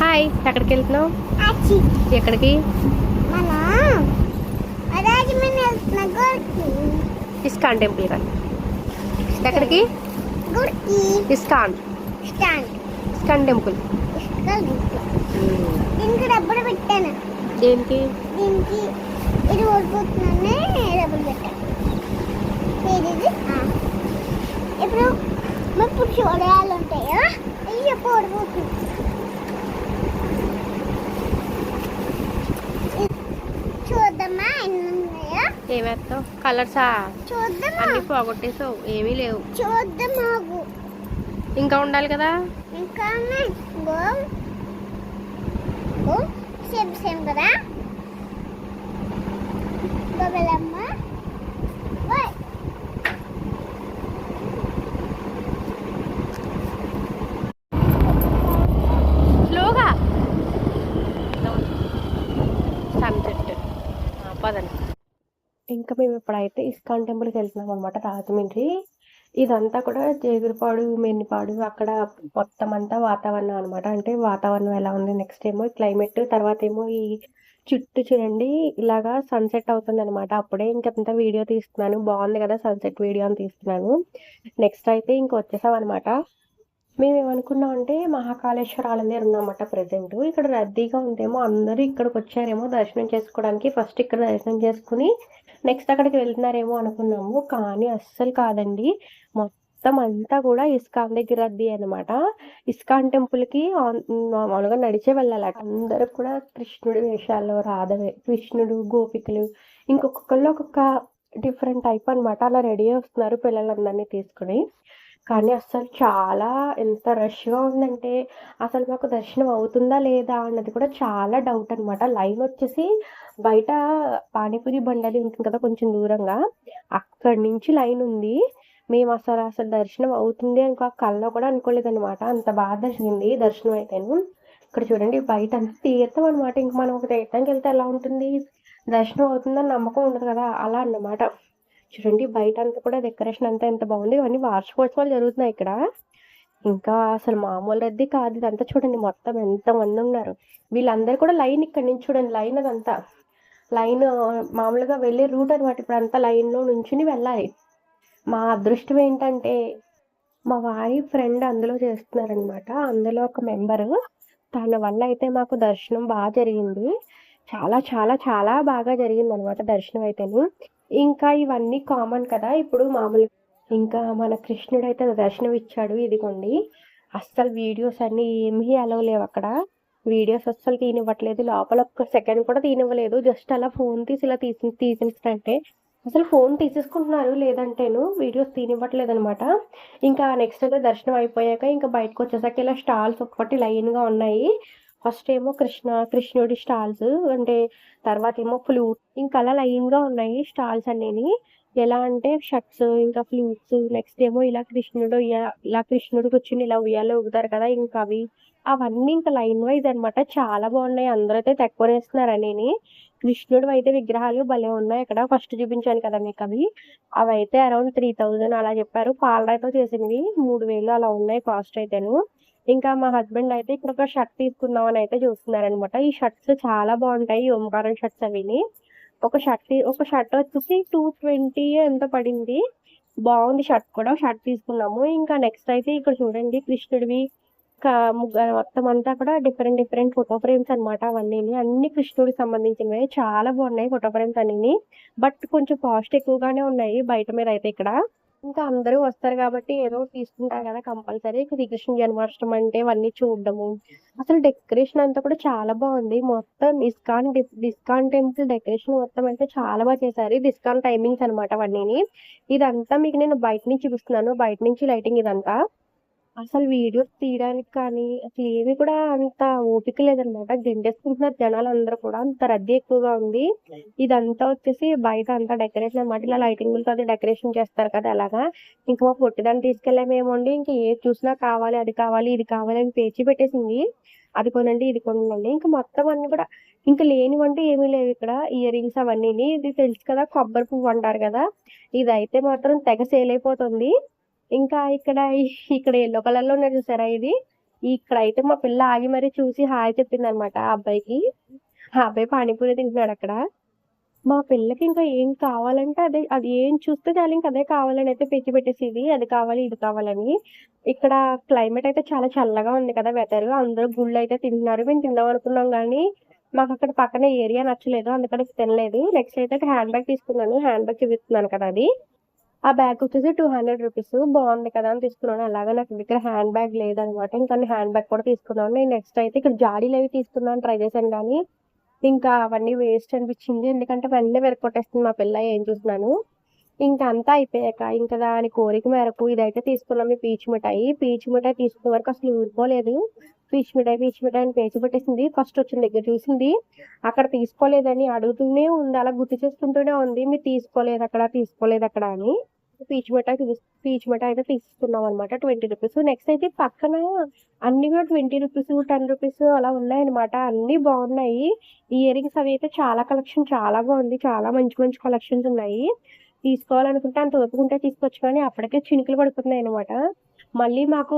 Hi ఎక్కడికి? వెళ్తున్నావు ఎక్కడికి ఇస్కాన్ టెంపుల్ కానీ ఎక్కడికి? ఇస్కాన్. ఇస్కాన్. టెంపుల్. దీనికి డబ్బులు పెట్టాను. దేనికి? దీనికి ఇది ఓడిపోతున్నానే డబ్బులు పెట్టాను. ఇప్పుడు ఇప్పుడు చూడాలి ఉంటాయా అవి చెప్పు ఓడిపోతుంది ఇది చూద్దామా ఎన్ని ఉన్నాయా ఏమేస్తావు కలర్సా అన్ని పోగొట్టేసావు. ఏమీ లేవు. ఇంకా ఉండాలి కదా? ఇంకా సేమ్ సేమ్ కదా? గోబెలమ్మ ఓయ్ స్లోగా సన్సెట్ పదండి ఇంకా మేము ఇప్పుడైతే ఇస్కాన్ టెంపుల్కి వెళ్తున్నాం అనమాట రాజమండ్రి ఇదంతా కూడా జేగురుపాడు మెన్నిపాడు అక్కడ మొత్తం అంతా వాతావరణం అనమాట అంటే వాతావరణం ఎలా ఉంది నెక్స్ట్ ఏమో క్లైమేట్ తర్వాత ఏమో ఈ చుట్టూ చూడండి ఇలాగా సన్సెట్ అవుతుంది అనమాట అప్పుడే ఇంకంతా వీడియో తీస్తున్నాను. బాగుంది కదా సన్సెట్ వీడియో అని తీస్తున్నాను. నెక్స్ట్ అయితే ఇంక వచ్చేసాం అనమాట మేము ఏమనుకున్నాం అంటే మహాకాళేశ్వర ఆలయం దగ్గర ఉన్నామన్నమాట ప్రజెంట్ ఇక్కడ రద్దీగా ఉందేమో అందరూ ఇక్కడికి వచ్చారేమో దర్శనం చేసుకోవడానికి. ఫస్ట్ ఇక్కడ దర్శనం చేసుకుని నెక్స్ట్ అక్కడికి వెళ్తున్నారేమో అనుకున్నాము. కానీ అస్సలు కాదండి. మొత్తం అంతా కూడా ఇస్కాన్ దగ్గర రద్దీ అనమాట ఇస్కాన్ టెంపుల్కి మామూలుగా నడిచే వెళ్ళాలి అందరూ కూడా కృష్ణుడి వేషాల్లో రాధవే కృష్ణుడు గోపికలు ఇంకొకళ్ళు ఒక్కొక్క డిఫరెంట్ టైప్ అనమాట అలా రెడీ వస్తున్నారు పిల్లలందరినీ తీసుకుని. కానీ అస్సలు చాలా ఎంత రష్గా ఉందంటే అసలు మాకు దర్శనం అవుతుందా లేదా అన్నది కూడా చాలా డౌట్ అనమాట లైన్ వచ్చేసి బయట పానీపూరి బండలి ఉంటుంది కదా కొంచెం దూరంగా అక్కడి నుంచి లైన్ ఉంది. మేము అసలు అసలు దర్శనం అవుతుంది అని కళ్ళలో కూడా అనుకోలేదు అనమాట అంత బాగా జరిగింది దర్శనం అయితేను. ఇక్కడ చూడండి బయట అంతా తీర్థం అనమాట ఇంక మనం ఒక తీర్థంకి వెళ్తే ఎలా ఉంటుంది? దర్శనం అవుతుందని నమ్మకం ఉండదు కదా అలా అన్నమాట. చూడండి బయట అంతా కూడా డెకరేషన్ అంతా ఎంత బాగుంది. ఇవన్నీ వార్షికోత్సవాలు జరుగుతున్నాయి ఇక్కడ. ఇంకా అసలు మామూలు రద్దీ కాదు ఇదంతా చూడండి మొత్తం ఎంత మంది ఉన్నారు. వీళ్ళందరూ కూడా లైన్ ఇక్కడ నుంచి చూడండి లైన్ అదంతా. లైన్ మామూలుగా వెళ్ళే రూట్ అనమాట ఇప్పుడు అంతా లైన్లో నుంచుని వెళ్ళాలి. మా అదృష్టం ఏంటంటే మా వారి ఫ్రెండ్ అందులో చేస్తున్నారనమాట అందులో ఒక మెంబరు తన వల్ల అయితే మాకు దర్శనం బాగా జరిగింది. చాలా చాలా చాలా బాగా జరిగింది అనమాట దర్శనం అయితేను. ఇంకా ఇవన్నీ కామన్ కదా. ఇప్పుడు మామూలు ఇంకా మన కృష్ణుడు అయితే దర్శనం ఇచ్చాడు ఇదిగోండి. అస్సలు వీడియోస్ అన్ని ఏమీ అలవ్ లేవు అక్కడ. వీడియోస్ అస్సలు తీనివ్వట్లేదు లోపల ఒక్క సెకండ్ కూడా తీనివ్వలేదు జస్ట్ అలా ఫోన్ తీసి ఇలా తీసి తీసినట్టే. అసలు ఫోన్ తీసేసుకుంటున్నారు లేదంటేను వీడియోస్ తీనివ్వట్లేదు అనమాట ఇంకా నెక్స్ట్ అయితే దర్శనం అయిపోయాక ఇంకా బయటకు వచ్చేసాక ఇలా స్టాల్స్ ఒక్కటి లైన్గా ఉన్నాయి. ఫస్ట్ ఏమో కృష్ణ కృష్ణుడి స్టాల్స్ అంటే తర్వాత ఏమో ఫ్లూట్ ఇంకా అలా లైన్గా ఉన్నాయి స్టాల్స్ అనేవి. ఎలా అంటే షర్ట్స్ ఇంకా ఫ్లూట్స్ నెక్స్ట్ ఏమో ఇలా కృష్ణుడు ఇలా కృష్ణుడు కూర్చుని ఇలా ఉయ్యాలో ఊగుతారు కదా ఇంకా అవి. అవన్నీ ఇంకా లైన్ వైజ్ అనమాట చాలా బాగున్నాయి. అందరూ అయితే తక్కువ వేస్తున్నారు అనేని కృష్ణుడు అయితే విగ్రహాలు భలే ఉన్నాయి ఇక్కడ ఫస్ట్ చూపించాను కదా మీకు అవి. అవి అయితే అరౌండ్ త్రీ థౌజండ్ అలా చెప్పారు. పాలరాయితో చేసినవి మూడు వేలు అలా ఉన్నాయి కాస్ట్ అయితేను. ఇంకా మా హస్బెండ్ అయితే ఇక్కడ ఒక షర్ట్ తీసుకుందాం అని అయితే చూస్తున్నారనమాట ఈ షర్ట్స్ చాలా బాగుంటాయి ఓంకారం షర్ట్స్ అవిని. ఒక షర్ట్ ఒక షర్ట్ వచ్చేసి టూ ట్వంటీ ఎంత పడింది? బాగుంది షర్ట్ కూడా షర్ట్ తీసుకున్నాము. ఇంకా నెక్స్ట్ అయితే ఇక్కడ చూడండి కృష్ణుడివి ఇంకా మొత్తం అంతా కూడా డిఫరెంట్ డిఫరెంట్ ఫోటో ఫ్రేమ్స్ అన్నమాట అవన్నీ అన్ని కృష్ణుడికి సంబంధించినవి. చాలా బాగున్నాయి ఫోటో ఫ్రేమ్స్ అన్ని బట్ కొంచెం కాస్ట్ ఎక్కువగానే ఉన్నాయి బయట మీద అయితే ఇక్కడ. ఇంకా అందరూ వస్తారు కాబట్టి ఏదో తీసుకుంటారు కదా కంపల్సరీ. శ్రీకృష్ణ జన్మాష్టమి అంటే ఇవన్నీ చూడడము. అసలు డెకరేషన్ అంతా కూడా చాలా బాగుంది. మొత్తం ఇస్కాన్ డిస్కాన్ టెంపుల్ డెకరేషన్ మొత్తం అయితే చాలా బాగా చేశారు. డిస్కాన్ టైమింగ్స్ అనమాట అవన్నీ ఇదంతా మీకు నేను బయట నుంచి చూపిస్తున్నాను. బయట నుంచి లైటింగ్ ఇదంతా. అసలు వీడియోస్ తీయడానికి కానీ అసలు ఏవి కూడా అంత ఓపిక లేదనమాట. గెంటేసుకుంటున్నారు జనాలు అందరూ కూడా. అంత రద్దీ ఎక్కువగా ఉంది. ఇదంతా వచ్చేసి బయట అంతా డెకరేషన్ అనమాట ఇలా లైటింగ్ అది డెకరేషన్ చేస్తారు కదా అలాగా. ఇంకా మా పొట్టిదాన్ని తీసుకెళ్ళామేమోండి ఇంకా ఏది చూసినా కావాలి అది కావాలి ఇది కావాలి అని పేచి పెట్టేసింది. అది కొనండి ఇది కొనండి. ఇంకా మొత్తం అన్ని కూడా ఇంకా లేనివంటే ఏమీ లేవు ఇక్కడ. ఇయర్ రింగ్స్ అవన్నీ ఇది తెలుసు కదా కొబ్బరి పువ్వు అంటారు కదా. ఇది అయితే మాత్రం తెగ సేల్ అయిపోతుంది. ఇంకా ఇక్కడ ఇక్కడ ఎల్లో కలర్లో ఉన్నది చూసారా ఇది ఇక్కడ అయితే మా పిల్ల ఆగి మరీ చూసి హాయ్ చెప్పిందనమాట ఆ అబ్బాయికి. ఆ అబ్బాయి పానీపూరి తింటున్నాడు అక్కడ మా పిల్లకి ఇంకా ఏం కావాలంటే అదే అది ఏం చూస్తే చాలు ఇంకా అదే కావాలని అయితే పెట్టి పెట్టేసేది అది కావాలి, ఇది కావాలని. ఇక్కడ క్లైమేట్ అయితే చాలా చల్లగా ఉంది కదా వెదర్ అందరూ గుళ్ళు అయితే తింటున్నారు. మేము తిందాం అనుకున్నాం మాకు అక్కడ పక్కన ఏరియా నచ్చలేదు. అందుకని తినలేదు. నెక్స్ట్ అయితే హ్యాండ్ బ్యాగ్ తీసుకున్నాను. హ్యాండ్ బ్యాగ్ చూపిస్తున్నాను కదా అది. ఆ బ్యాగ్ వచ్చేసి టూ హండ్రెడ్ రూపీస్ బాగుంది కదా అని తీసుకున్నాను. అలాగా నాకు దగ్గర హ్యాండ్ బ్యాగ్ లేదనమాట. ఇంకా హ్యాండ్ బ్యాగ్ కూడా తీసుకున్నాను. నేను నెక్స్ట్ అయితే ఇక్కడ జాడీలు అవి తీసుకున్నాను ట్రై చేశాను కానీ ఇంకా అవన్నీ వేస్ట్ అనిపించింది ఎందుకంటే వెంటనే వెరకొట్టేస్తుంది మా పిల్ల ఏం చూసినాను. ఇంక అంతా అయిపోయాక ఇంకా దాని కోరిక మేరకు ఇదైతే తీసుకున్నాం ఈ పీచు మిఠాయి. పీచు మిఠాయి తీసుకునే వరకు అసలు ఊరుకోలేదు. పీచ్ మిఠాయి, పీచ్ మిఠాయి అని పేచి పెట్టేసింది. ఫస్ట్ వచ్చిన దగ్గర చూసింది. అక్కడ తీసుకోలేదని అడుగుతూనే ఉంది. అలా గుర్తు చేసుకుంటూనే ఉంది. మీరు తీసుకోలేదు అక్కడ అని. పీచ్ మిఠాయి తీస్ పీచు మిఠాయి అయితే తీసుకున్నామనమాట. రూ. 20 నెక్స్ట్ అయితే పక్కన అన్ని కూడా ట్వంటీ రూపీస్ టెన్ రూపీస్ అలా ఉన్నాయన్నమాట. అన్ని బాగున్నాయి ఇయర్ రింగ్స్ అవి అయితే చాలా కలెక్షన్ చాలా బాగుంది చాలా మంచి మంచి కలెక్షన్స్ ఉన్నాయి. తీసుకోవాలనుకుంటే అంత ఒప్పుకుంటే తీసుకోవచ్చు కానీ అప్పటికే చినుకులు పడుతున్నాయి అనమాట మళ్ళీ మాకు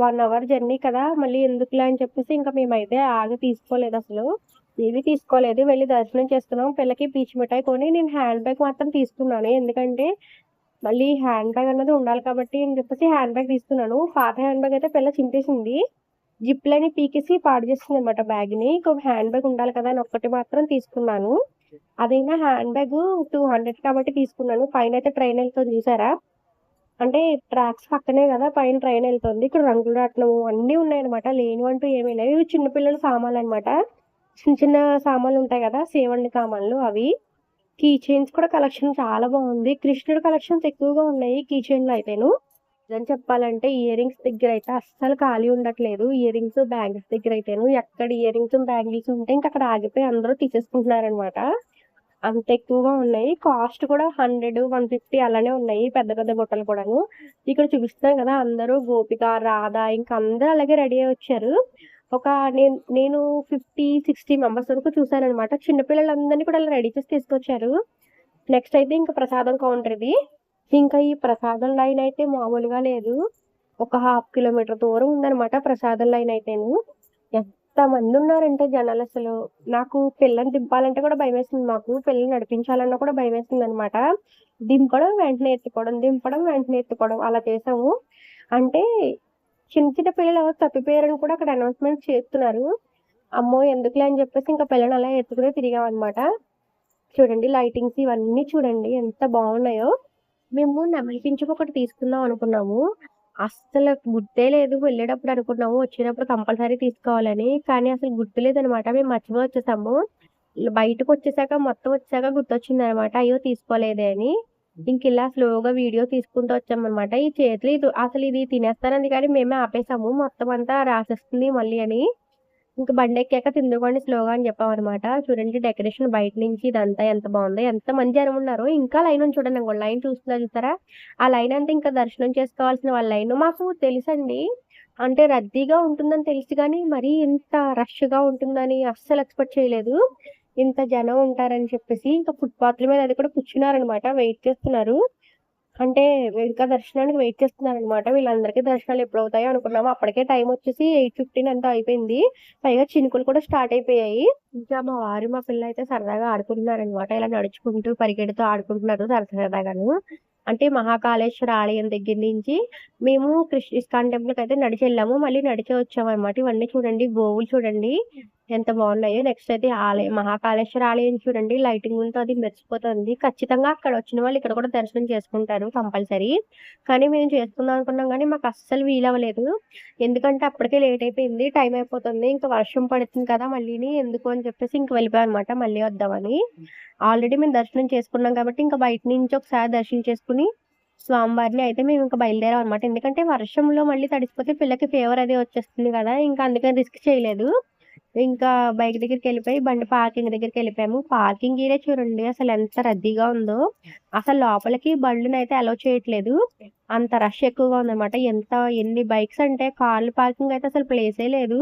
వన్ అవర్ జర్నీ కదా! మళ్ళీ ఎందుకులే అని చెప్పేసి ఇంకా మేమైతే ఆగి అసలు ఏవి తీసుకోలేదు. వెళ్ళి దర్శనం చేసుకున్నాం. పిల్లకి పీచ్ మిఠాయి కొని నేను హ్యాండ్ బ్యాగ్ మాత్రం తీసుకున్నాను. ఎందుకంటే మళ్ళీ హ్యాండ్ బ్యాగ్ అన్నది ఉండాలి కాబట్టి అని చెప్పేసి హ్యాండ్ బ్యాగ్ తీసుకున్నాను. పాత హ్యాండ్ బ్యాగ్ అయితే పిల్ల చింపేసింది. జిప్‌లన్నీ పీకేసి పాడు చేసిందనమాట బ్యాగ్‌ని. ఇంకొక హ్యాండ్ బ్యాగ్ ఉండాలి కదా అని ఒక్కటి మాత్రం తీసుకున్నాను. అదైనా హ్యాండ్ బ్యాగ్ టూ హండ్రెడ్ కాబట్టి తీసుకున్నాను. పైనైతే ట్రైన్ ఎళ్తుంది చూసారా? అంటే ట్రాక్స్ పక్కనే కదా! పైన ట్రైన్ వెళ్తుంది ఇక్కడ రంగులు రాట్నం అన్నీ ఉన్నాయన్నమాట. లేనివంటూ ఏమీ లేవు. ఇవి చిన్నపిల్లల సామాన్లు అనమాట చిన్న చిన్న సామాన్లు ఉంటాయి కదా! సేవండి సామాన్లు అవి. కీ చైన్స్ కూడా కలెక్షన్ చాలా బాగుంది కృష్ణుడు కలెక్షన్స్ ఎక్కువగా ఉన్నాయి కీ చైన్లు అయితేను. నిజం చెప్పాలంటే ఇయర్ రింగ్స్ అయితే అస్సలు ఖాళీ ఉండట్లేదు. ఇయర్ రింగ్స్, బ్యాంగిల్స్ అయితేను ఎక్కడ ఇయర్ రింగ్స్, బ్యాంగిల్స్ ఉంటే ఇంకా అక్కడ ఆగిపోయి అందరూ తీసేసుకుంటున్నారనమాట. అంత ఎక్కువగా ఉన్నాయి. కాస్ట్ కూడా 100, 150 అలానే ఉన్నాయి. పెద్ద పెద్ద బుట్టలు కూడాను. ఇక్కడ చూపిస్తున్నాం కదా! అందరూ గోపిక, రాధ ఇంకా అందరూ అలాగే రెడీ అయ్యి వచ్చారు. ఒక నేను నేను 50, 60 మెంబర్స్ వరకు చూసాననమాట. అనమాట చిన్నపిల్లలందరినీ కూడా అలా రెడీ చేసి తీసుకొచ్చారు. నెక్స్ట్ అయితే ఇంకా ప్రసాదం కౌంటర్ ఇది. ఇంకా ఈ ప్రసాదం లైన్ అయితే మామూలుగా లేదు. ఒక హాఫ్ కిలోమీటర్ దూరం ఉందనమాట ప్రసాదం లైన్ అయితేను. ఎంతమందున్నారంటే జనాలసలు. నాకు పిల్లని దింపాలంటే కూడా భయం వేసింది మాకు. పిల్లని నడిపించాలన్నా కూడా భయం వేసింది అనమాట దింపడం, వెంటనే ఎత్తుకోవడం, దింపడం, వెంటనే ఎత్తుకోవడం అలా చేసాము. అంటే చిన్న చిన్న పిల్లలు ఎవరో తప్పిపోయారని కూడా అక్కడ అనౌన్స్‌మెంట్ చేస్తున్నారు. అమ్మో! ఎందుకులే అని చెప్పేసి ఇంకా పిల్లని అలా ఎత్తుకునే తిరిగామన్నమాట చూడండి లైటింగ్స్ ఇవన్నీ చూడండి ఎంత బాగున్నాయో మేము నెమలిపించం ఒకటి తీసుకుందాం అనుకున్నాము. అస్సలు గుర్తే లేదు. వెళ్ళేటప్పుడు అనుకున్నాము. వచ్చేటప్పుడు కంపల్సరీ తీసుకోవాలని. కానీ అసలు గుర్తులేదనమాట. మేము మర్చిపోయి వచ్చేసాము. బయటకొచ్చేసాక మొత్తం వచ్చాక గుర్తొచ్చింది అనమాట అయ్యో! తీసుకోలేదే అని. ఇంకిలా స్లోగా వీడియో తీసుకుంటూ వచ్చామన్నమాట ఈ చేతులు ఇది అసలు ఇది తినేస్తానంది కానీ మేమే ఆపేసాము. మొత్తం అంతా రాసేస్తుంది మళ్ళీ అని. ఇంకా బండి ఎక్కాక తిందుకోండి స్లోగా అని చెప్పామన్నమాట చూడండి డెకరేషన్ బయట నుంచి ఇదంతా ఎంత బాగుందో ఎంత మంది జనం ఉన్నారు ఇంకా లైన్ ఉంది చూడండి. ఇంగో లైన్ చూస్తున్నారు చూసారా? ఆ లైన్ అంతా ఇంకా దర్శనం చేసుకోవాల్సిన వాళ్ళ లైన్ మాకు తెలుసండి. అంటే రద్దీగా ఉంటుందని తెలుసు కానీ మరీ ఇంత రష్‌గా ఉంటుందని అస్సలు ఎక్స్‌పెక్ట్ చేయలేదు. ఇంత జనం ఉంటారని చెప్పేసి. ఇంకా ఫుట్‌పాత్‌ల మీద అది కూడా కూర్చున్నారనమాట. వెయిట్ చేస్తున్నారు. అంటే ఇంకా దర్శనానికి వెయిట్ చేస్తున్నారనమాట. వీళ్ళందరికీ దర్శనాలు ఎప్పుడు అవుతాయో అనుకున్నాము. అప్పటికే టైం వచ్చేసి ఎయిట్ ఫిఫ్టీన్ అంతా అయిపోయింది. పైగా చినుకులు కూడా స్టార్ట్ అయిపోయాయి. ఇంకా మా వారు, మా పిల్ల అయితే సరదాగా ఆడుకుంటున్నారు అనమాట ఇలా నడుచుకుంటూ, పరిగెడుతూ ఆడుకుంటున్నారు సరదా సరదాగాను. అంటే మహాకాళేశ్వర ఆలయం దగ్గర నుంచి మేము కృష్ణ ఇస్కాన్ టెంపుల్‌కైతే నడిచెళ్ళాము. మళ్ళీ నడిచే వచ్చామనమాట. ఇవన్నీ చూడండి గోవులు చూడండి ఎంత బాగున్నాయో నెక్స్ట్ అయితే ఆలయం మహాకాళేశ్వర ఆలయం చూడండి లైటింగులతో అది మెరిసిపోతుంది. ఖచ్చితంగా అక్కడ వచ్చిన వాళ్ళు ఇక్కడ కూడా దర్శనం చేసుకుంటారు కంపల్సరీ. కానీ మేము చేసుకుందాం అనుకున్నాం కానీ మాకు అస్సలు వీలవ్వలేదు. ఎందుకంటే అప్పటికే లేట్ అయిపోయింది. టైం అయిపోతుంది. ఇంకా వర్షం పడుతుంది కదా! మళ్ళీని ఎందుకు అని చెప్పేసి ఇంక వెళ్ళిపోయామనమాట. మళ్ళీ వద్దామని. ఆల్రెడీ మేము దర్శనం చేసుకున్నాం కాబట్టి ఇంకా బయట నుంచి ఒకసారి దర్శనం చేసుకుని స్వామివారిని అయితే మేము ఇంకా బయలుదేరాం అనమాట ఎందుకంటే వర్షంలో మళ్ళీ తడిసిపోతే పిల్లకి ఫీవర్ అది వచ్చేస్తుంది కదా! ఇంకా అందుకని రిస్క్ చేయలేదు. ఇంకా బైక్ దగ్గరికి వెళ్ళిపోయి బండి పార్కింగ్ దగ్గరికి వెళ్ళిపోయాము పార్కింగ్ ఏరియా చూడండి అసలు ఎంత రద్దీగా ఉందో. అసలు లోపలికి బండ్లనైతే అలో చేయట్లేదు. అంత రష్ ఎక్కువగా ఉందన్నమాట ఎంత ఎన్ని బైక్స్ అంటే కార్లు పార్కింగ్ అయితే అసలు ప్లేసే లేదు.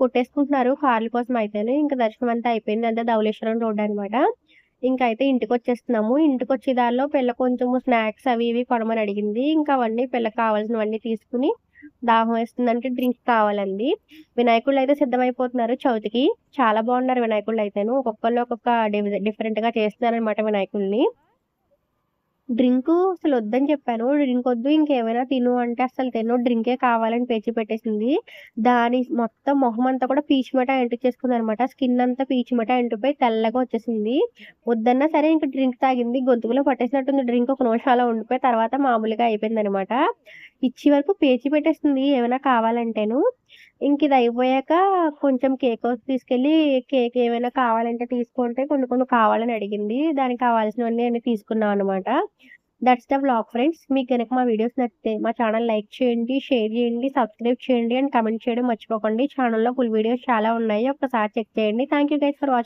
కొట్టేసుకుంటున్నారు కార్ల కోసం అయితే ఇంక దర్శనం అంతా అయిపోయింది. అంతా ధవలేశ్వరం రోడ్ అనమాట. అయితే ఇంటికి వచ్చేస్తున్నాము ఇంటికి వచ్చే దారిలో పిల్ల కొంచెం స్నాక్స్ అవి ఇవి కొనమని అడిగింది. ఇంకా అవన్నీ పిల్లకి కావాల్సినవన్నీ తీసుకొని దాహం వేస్తుందంటే డ్రింక్స్ కావాలండి. వినాయకుళ్ళు అయితే సిద్ధమైపోతున్నారు చవితికి. చాలా బాగున్నారు వినాయకుళ్ళు అయితేను ఒక్కొక్కళ్ళు ఒక్కొక్క డిఫరెంట్గా చేస్తున్నారు అనమాట వినాయకుల్ని. డ్రింక్ అసలు వద్దని చెప్పాను. డ్రింక్ వద్దు ఇంకేమైనా తిను అంటే అసలు తిను డ్రింకే కావాలని పేచి పెట్టేసింది. దాని మొత్తం మొహం అంతా కూడా పీచిమట మట చేసుకుంది అనమాట స్కిన్ అంతా పీచిమట మట తెల్లగా వచ్చేసింది. వద్దన్నా సరే ఇంక డ్రింక్ తాగింది. గొంతుకులో పట్టేసినట్టుంది. డ్రింక్ ఒక నిమిషం అలా ఉండిపోయి తర్వాత మామూలుగా అయిపోయింది అనమాట ఇచ్చి వరకు పేచి పెట్టేస్తుంది ఏమైనా కావాలంటేను. ఇంక ఇది అయిపోయాక కొంచెం కేక్ తీసుకెళ్ళి కేక్ ఏమైనా కావాలంటే తీసుకుంటే కొన్ని కొన్ని కావాలని అడిగింది. దానికి కావాల్సినవన్నీ అన్ని తీసుకున్నాం అనమాట దట్స్ ద బ్లాగ్ ఫ్రెండ్స్ మీకు కనుక మా వీడియోస్ నచ్చితే మా ఛానల్ లైక్ చేయండి షేర్ చేయండి సబ్స్క్రైబ్ చేయండి అండ్ కమెంట్ చేయడం మర్చిపోకండి. ఛానల్లో ఫుల్ వీడియోస్ చాలా ఉన్నాయి. ఒకసారి చెక్ చేయండి. Thank you guys for watching